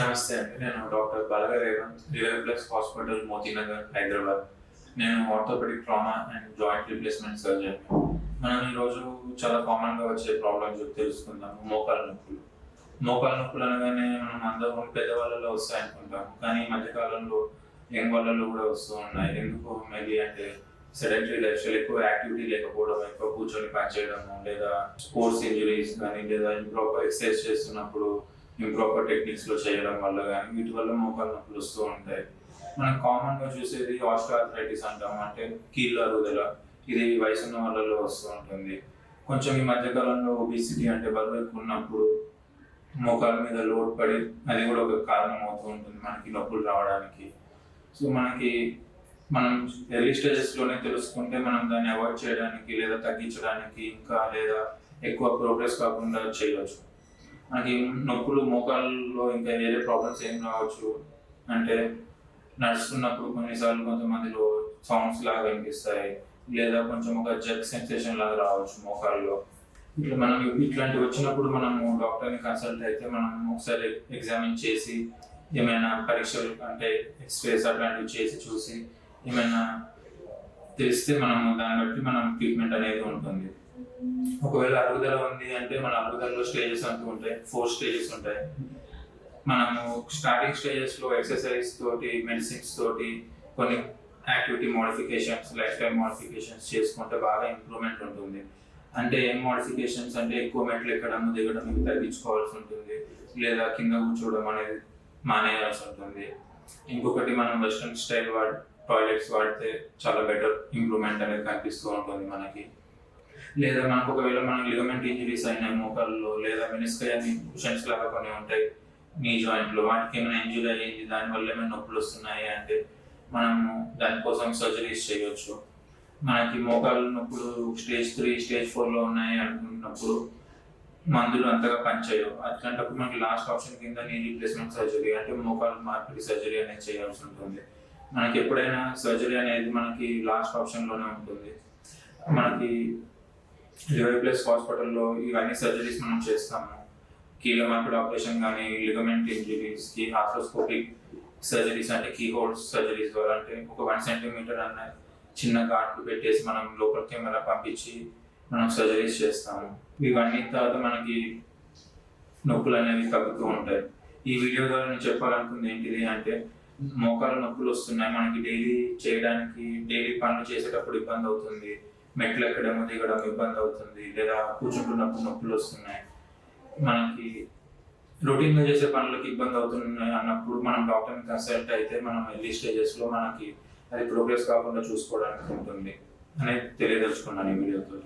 నమస్తే అండి. నేను doctor Balaga Revanth river plus hospital Motinagar Hyderabad. నేను orthopaedic trauma and joint replacement surgeon. మనం ఈరోజు చాలా కామన్గా వచ్చే ప్రాబ్లమ్స్ తెలుసుకుందాము. మోకాల నొప్పులు. మోకాల నొప్పులు అనగానే మనం అందరం పెద్దవాళ్ళలో వస్తాయి అనుకుంటాం కానీ ఈ మధ్యకాలంలో యంగ్ వాళ్ళలో కూడా వస్తూ ఉన్నాయి. ఎందుకు? మేబీ అంటే సెడెంటరీ లైఫ్ స్టైల్ ఎక్కువ యాక్టివిటీ లేకపోవడం ఎక్కువ కూర్చొని పని చేయడము లేదా స్పోర్ట్స్ ఇంజరీస్ కానీ లేదా ఇంప్రాపర్ ఎక్సర్సైజ్ చేస్తున్నప్పుడు ఇంప్రాపర్ టెక్నిక్స్లో చేయడం వల్ల కానీ వీటి వల్ల మోకాలు నొప్పులు వస్తూ ఉంటాయి. మనం కామన్గా చూసేది ఆస్ట్రాథరైటిస్ అంటాం. అంటే కీళ్ళ అరుగుదల ఇది వయసు ఉన్న వాళ్ళలో వస్తూ ఉంటుంది. కొంచెం ఈ మధ్యకాలంలో ఒబిసిటీ అంటే బరువు ఎక్కువ ఉన్నప్పుడు మోకాల మీద లోడ్ పడి అది కూడా ఒక కారణం అవుతూ ఉంటుంది మనకి నొప్పులు రావడానికి. సో మనకి మనం ఎర్లీ స్టేజెస్లోనే తెలుసుకుంటే మనం దాన్ని అవాయిడ్ చేయడానికి లేదా తగ్గించడానికి ఇంకా లేదా ఎక్కువ ప్రోగ్రెస్ కాకుండా చేయవచ్చు. మనకి నొప్పులు మోకాళ్ళలో ఇంకా వేరే ప్రాబ్లమ్స్ ఏం రావచ్చు అంటే నడుస్తున్నప్పుడు కొన్నిసార్లు కొంతమందిలో సౌండ్స్ లాగా వినిపిస్తాయి. లేదా కొంచెం ఒక జగ్ సెన్సేషన్ లాగా రావచ్చు మోకాళ్ళలో ఇట్లా మనం ఇట్లాంటివి వచ్చినప్పుడు మనము డాక్టర్ని కన్సల్ట్ అయితే మనం ఒకసారి ఎగ్జామిన్ చేసి ఏమైనా పరీక్షలు అంటే ఎక్స్రేస్ అట్లాంటివి చేసి చూసి ఏమైనా తెలిస్తే మనము దాన్ని బట్టి మనం ట్రీట్మెంట్ అనేది ఉంటుంది. ఒకవేళ అరుగుదల ఉంది అంటే మన అరుగుదలలో స్టేజెస్ అంటూ ఉంటాయి. ఫోర్ స్టేజెస్ ఉంటాయి. మనము స్టార్టింగ్ స్టేజెస్లో ఎక్సర్సైజ్ తోటి మెడిసిన్స్ తోటి కొన్ని activity modifications life time modifications చేసుకుంటే బాగా ఇంప్రూవ్మెంట్ ఉంటుంది. అంటే ఏం మోడిఫికేషన్స్ అంటే ఎక్కువ మెట్లు ఎక్కడము దిగడం తగ్గించుకోవాల్సి ఉంటుంది. లేదా కింద కూర్చోవడం అనేది మానేయాల్సి ఉంటుంది. ఇంకొకటి మనం వెస్ట్రన్ స్టైల్ వాడి టాయిలెట్స్ వాడితే చాలా బెటర్ ఇంప్రూవ్మెంట్ అనేది కనిపిస్తూ ఉంటుంది మనకి. లేదా మనకు ఒకవేళ మనం లిగమెంట్ ఇంజరీస్ అయినాయి మోకాల్లో లేదా మెనిస్కై అని లాగా కొన్ని ఉంటాయి నీ జాయింట్లో వాటికి ఏమైనా ఇంజురీ అయ్యింది దానివల్ల ఏమైనా నొప్పులు వస్తున్నాయి అంటే మనము దానికోసం సర్జరీస్ చేయొచ్చు. మనకి మోకాలు నొప్పులు స్టేజ్ త్రీ స్టేజ్ ఫోర్లో ఉన్నాయి అనుకున్నప్పుడు మందులు అంతగా పనిచేయవు. అట్లాంటప్పుడు మనకి లాస్ట్ ఆప్షన్ కింద నీ రీప్లేస్మెంట్ సర్జరీ అంటే మోకాలు మార్పిడి సర్జరీ అనేది చేయాల్సి ఉంటుంది. మనకి ఎప్పుడైనా సర్జరీ అనేది మనకి లాస్ట్ ఆప్షన్లోనే ఉంటుంది. మనకి లివర్ ప్లస్ హాస్పిటల్లో ఇవన్నీ సర్జరీస్ మనం చేస్తాము. కీళ్ళ ఆపరేషన్ కానీ లిగమెంట్ ఇంజరీస్కి ఆర్థ్రోస్కోపిక్ సర్జరీస్ అంటే కీ హోల్స్ సర్జరీస్ ద్వారా అంటే ఒక వన్ సెంటీమీటర్ అన్న చిన్న ఘాట్లు పెట్టేసి మనం లోపల కెమెరా పంపించి మనం సర్జరీస్ చేస్తాము. ఇవన్నీ తర్వాత మనకి నొప్పులు అనేవి తగ్గుతూ ఉంటాయి. ఈ వీడియో ద్వారా నేను చెప్పాలనుకుంది ఏంటిది అంటే మోకాలు నొప్పులు వస్తున్నాయి. మనకి డైలీ చేయడానికి డైలీ పనులు చేసేటప్పుడు ఇబ్బంది అవుతుంది. మెట్లు ఎక్కడం దిగడం ఇబ్బంది అవుతుంది. లేదా కూర్చుంటున్నప్పుడు నొప్పులు వస్తున్నాయి. మనకి రొటీన్గా చేసే పనులకు ఇబ్బంది అవుతున్నాయి అన్నప్పుడు మనం డాక్టర్ని కన్సల్ట్ అయితే మనం ఎర్లీ స్టేజెస్లో మనకి అది ప్రోగ్రెస్ కాకుండా చూసుకోవడానికి ఉంటుంది. అనేది తెలియదలుచుకున్నాను ఈ వీడియోతో.